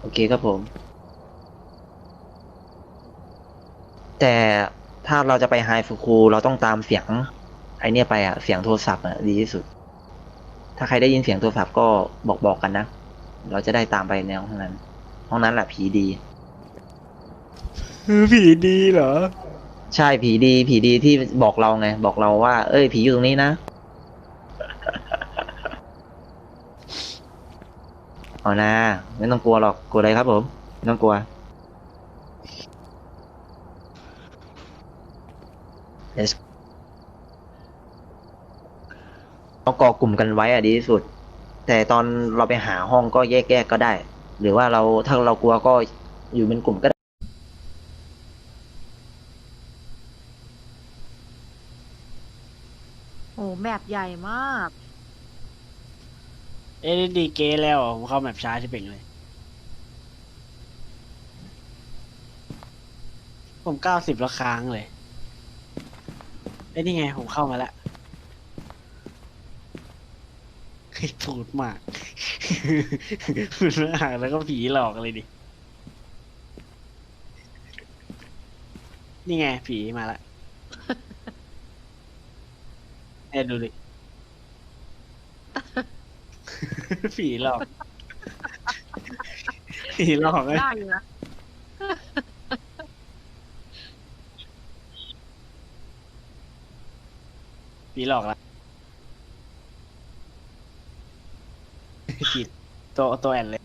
โอเคครับผม แต่ถ้าเราจะไปไฮฟูคูเราต้องตามเสียง ไอเนี่ยไปอะเสียงโทรศัพท์อะดีที่สุด ถ้าใครได้ยินเสียงโทรศัพท์ก็บอกบอกกันนะ เราจะได้ตามไปในห้องนั้น ห้องนั้นแหละผีดี ผีดีเหรอ ใช่ผีดี ผีดีที่บอกเราไง บอกเราว่า เอ้ย ผีอยู่ตรงนี้นะ เอานะไม่ต้องกลัวหรอกกลัวอะไรครับผมไม่ต้องกลัวเราก่อกลุ่มกันไว้อะดีที่สุด แต่ตอนเราไปหาห้องก็แยกๆก็ได้ หรือว่าเราถ้าเรากลัวก็อยู่เป็นกลุ่มก็ได้โอ้แมปใหญ่มาก เอ็ดดีเกแล้วเหรอผมเข้าแมปช้าที่เป็นเลย ผมเก้าสิบแล้วค้างเลยไอ้ยนี่ไง ผมเข้ามาแล้วเฮ้ยพูดมากพูดมากแล้วก็ผีหลอกเลยดิ นี่ไง ผีมาละเอ้ยดูดิ ผีหลอกผีหลอกเลยได้อยู่นะผีหลอกละผิดตัวตัวแอนเลย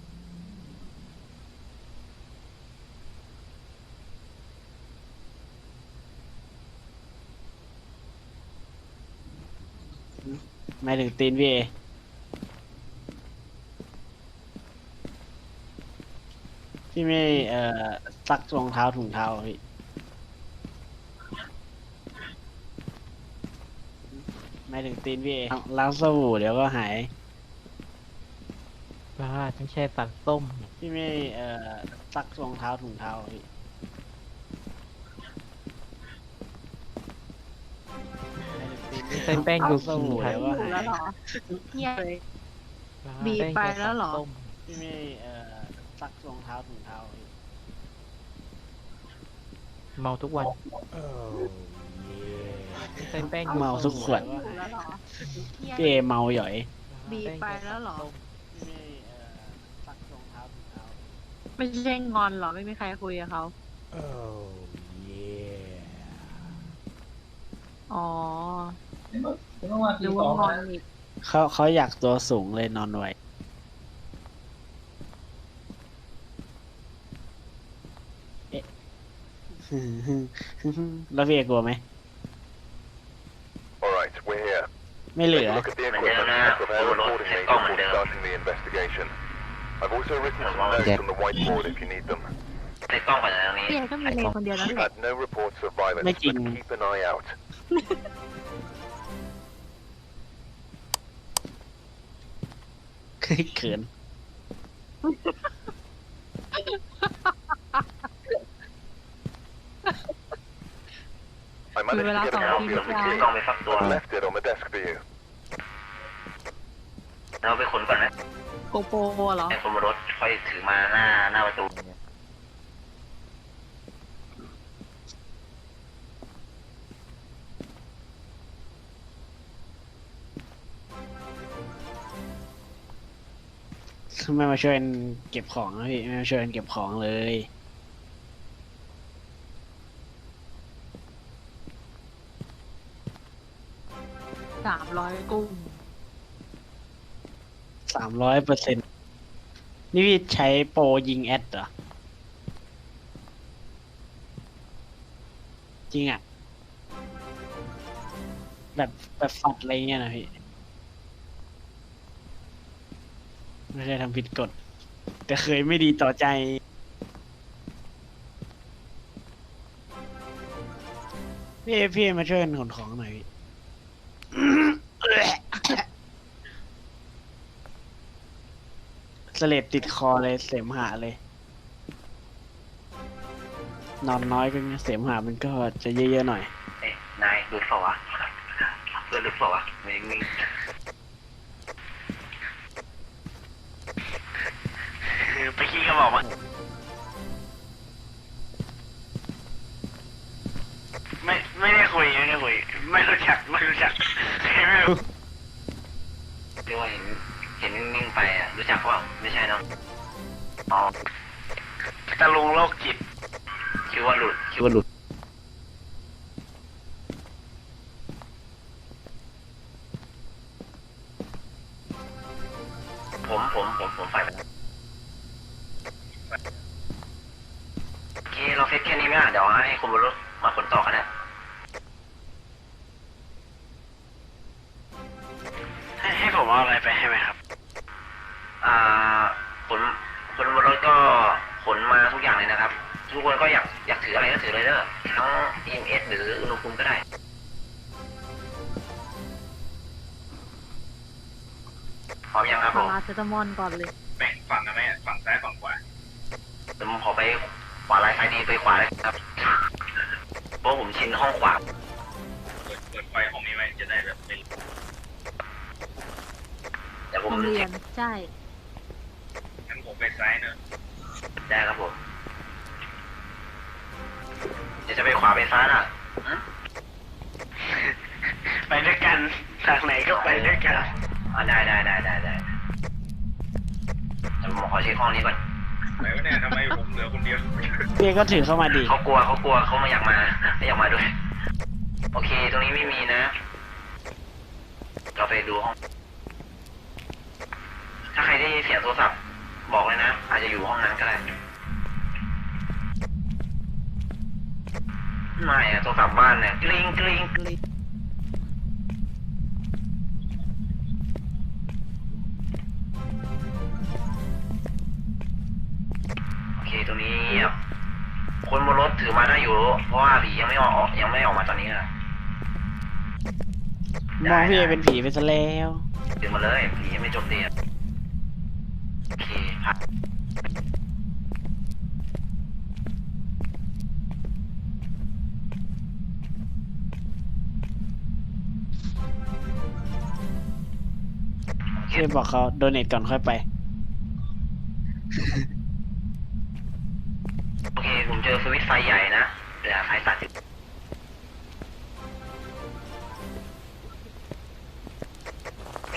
หมายถึงตีนพี่เอ พี่ไม่เอ่อซักรองเท้าถุงเท้าเหรอพี่หมายถึงตีนพี่เอล้างสบู่เดี๋ยวก็หาย บ้าต้องแช่ฝักส้มพี่ไม่เอ่อซักรองเท้าถุงเท้าเหรอพี่ใส่แป้งล้าดูงสบู่ครัเดี๋ยวบก็อยู่หาแล้วยเหรอเงียบเลย บ้าบีบป้งไปช่แล้วเหรอฝักส้มพี่ไม่เอ่อ ซักรองเท้าถุงเท้าเหรอพี่เมาทุกวันใส่แป้งดูเมาทุกขวดอยู่แล้วเหรอเงียบพี่เอเมาหย่อย บีบไปแล้วเหรอพี่ไม่เอ่อซักรองเท้าถุงเท้าไม่ใช่งอนเหรอ ไม่มีใครคุยกับเขาอ๋อหรือว่างอนอีกเขาเขาอยากตัวสูงเลยนอนไวเอ๊ะ แล้วพี่เอกลัวไหม All right, we're here. ไม่เหลื Take อ a look at the equipment and prepare accordingly before starting the investigation. I've also written some notes on the whiteboard if you need them. ในกล้องไปแล้วนี้พี่เอก็มีเลคนเดียวนั่น We've แหละ had no reports of violence, Mấy but chuyện- keep an eye out. เขิน I managed to get a copy of the ต้ key องไปฟักตัว and left it on the desk for you. เราไปขนก่อนไหมโกโปรเหรอ ไอ้คนบนรถค่อยถือมาหน้าหน้าประตูไม่มาช่วยกันเก็บของนะพี่ไม่มาช่วยกันเก็บของเลยามร้อยกุ้งสามร้อยเปอร์เซ็นนี่พี่ใช้โปรยิงแอดเหรอ จริงอะ แบบแบบฝัดอะไรเงี้ยนะพี่ ไม่เคยทำผิดกฎ แต่เคยไม่ดีต่อใจพี่เอพี่มาช่วยกันขนของหน่อยพี่ เลดติดคอเลยเสมหะเลย นอนน้อยก็เสมหะมันก็จะเยอะๆหน่อย เอ้ยนายดูดเปล่าวะเพื่อนดูดเปล่าวะไม่มีไปขี้ก็บอกอบอะไม่ไม่ได้คุยไม่ได้คุยไม่รู้จักไม่รู้จักไม่รู้ที่ว่าเห็น เห็นนิ่งๆไปอะรู้จักเปล่าไม่ใช่เนาะอ๋อตะลุงโรคจิตคิดว่าหลุดคิดว่าหลุดผมผมผมผมไปแล้วโอเคเราเซตแค่นี้ไหมอะเดี๋ยวให้คนบนรถมาขนต่อกันนะ คนบนรถก็ขนมาทุกอย่างเลยนะครับ ทุกคนก็อยากอยากถืออะไรก็ถือเลยเด้อทั้ง EMS หรืออุณหภูมิก็ได้พร้อมยังครับผพามราเซตามอลก่อนเลย แบ่งฝั่งกันไหมอะฝั่งซ้ายฝั่งขวาเดี๋ยวผมขอไปขวาไลน์ไฟดีไปขวาเลยครับเพราะผมชินห้องขวาเปิดเปิดไฟห้องนี้ไว้จะได้แบบเป็นเดี๋ยวผโรมงเรียเช็นคใช่ งั้นผมไปซ้ายเนอะ ได้ครับผมเดี๋ยวจะไปขวาไปซ้ายน่ะหึไปด้วยกันทางไหนก็ไปด้วยกันอ่าได้ได้ได้ได้ได้เดี๋ยวผมขอเช็คห้องนี้ก่อนไหนวะเนี่ยทำไมผมเหลือคนเดียว เพี่ก็ถือเข้ามาดีเขากลัวเขากลัวเขาไม่อยากมาไม่อยากมาด้วย โอเค ตรงนี้ไม่มีนะ เราไปดูห้อง ถ้าใครได้ยินเสียงโทรศัพท์บอกเลย นะ อาจจะอยู่ห้องนั้นก็ได้ ไม่อะโทรศัพท์บ้านเนี่ยกริ๊งกริ๊งกริ๊งโอเคตรงนี้เงียบคนบนรถถือมาได้อยู่ เพราะว่าผียังไม่ออกยังไม่ออกมาตอนนี้อะมองพี่เอเป็นผีไปซะแล้ว ถือมาเลยผียังไม่จบดีอะโอ เคพักโอเคพี่บอกเขาโดเนทก่อนค่อยไป โอเค ผมเจอสวิตช์ไฟใหญ่นะเหลือไฟตัดอยู่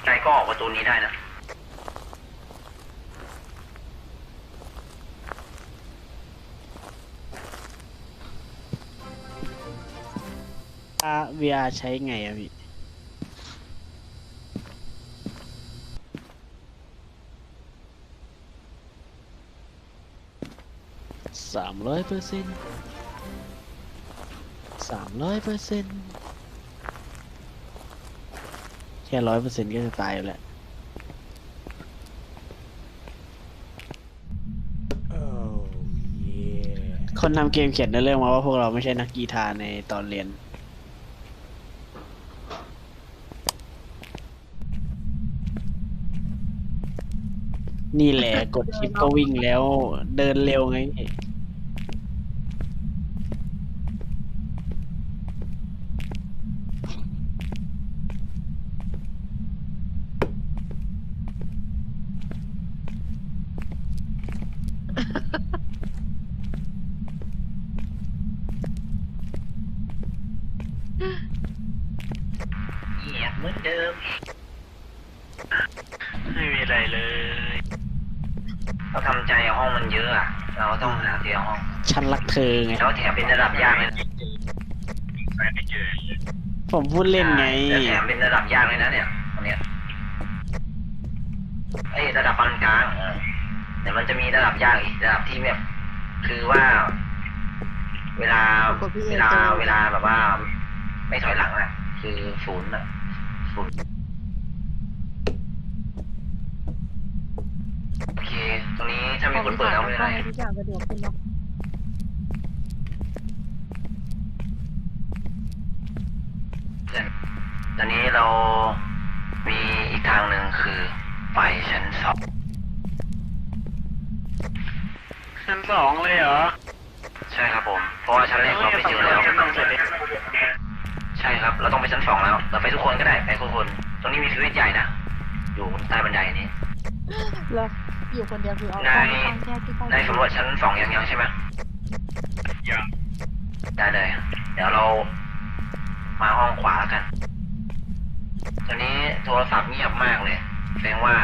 ไกลก็ออกประตูนี้ได้นะา VR ใช้ไงอะพี่ สามร้อยเปอร์เซ็นต์สามร้อยเปอร์เซ็นต์แค่ร้อยเปอร์เซ็นต์ก็จะตายอยู่แล้วคนทำเกมเขียนในเรื่องมาว่าพวกเราไม่ใช่นักกีฬาในตอนเรียน นี่แหละกดชิปก็วิ่งแล้ว เดินเร็วไงเงียบเหมือนเดิม ไม่มีอะไรเลย เราทำใจห้องมันเยอะอะเราต้องหาเตียงห้องฉันรักเธอไง แล้วแถมเป็นระดับยากเลยนะซ้ายไม่เจอผมพูดเล่นไง แล้วแถมเป็นระดับยากเลยนะเนี่ยอันเนี้ยไอ้ยระดับปานกลางเออแต่มันจะมีระดับยากอีกระดับที่แบบคือว่า เวลาเวลาเวลาแบบว่า ไม่ถอยหลังอะคือศูนย์อะศูนย์โอเค ตรงนี้ถ้ามีคนเปิดแล้วไม่เป็นไรทุกอย่างสะดวกขึ้นเนาะตอนนี้เรามีอีกทางหนึ่งคือไปชั้นสองชั้นสองเลยเหรอ ใช่ครับผม เพราะว่าชั้นแรกเราไปเจอแล้วชั้นสองเสร็จเลยใช่ครับ เราต้องไปชั้นสองแล้ว เราไปทุกคนก็ได้ไปทุกคน ตรงนี้มีสวิตช์ใหญ่นะ อยู่ใต้บันไดนี้แล้วอ ยู่คนเดียวคือเอานายข้างแค่ที่ใต้นายสำรวจชั้นสองยังยังใช่ไหมยังได้เลย เดี๋ยวเรามาห้องขวากัน ตอนนี้โทรศัพท์เงียบมากเลยแสดงว่า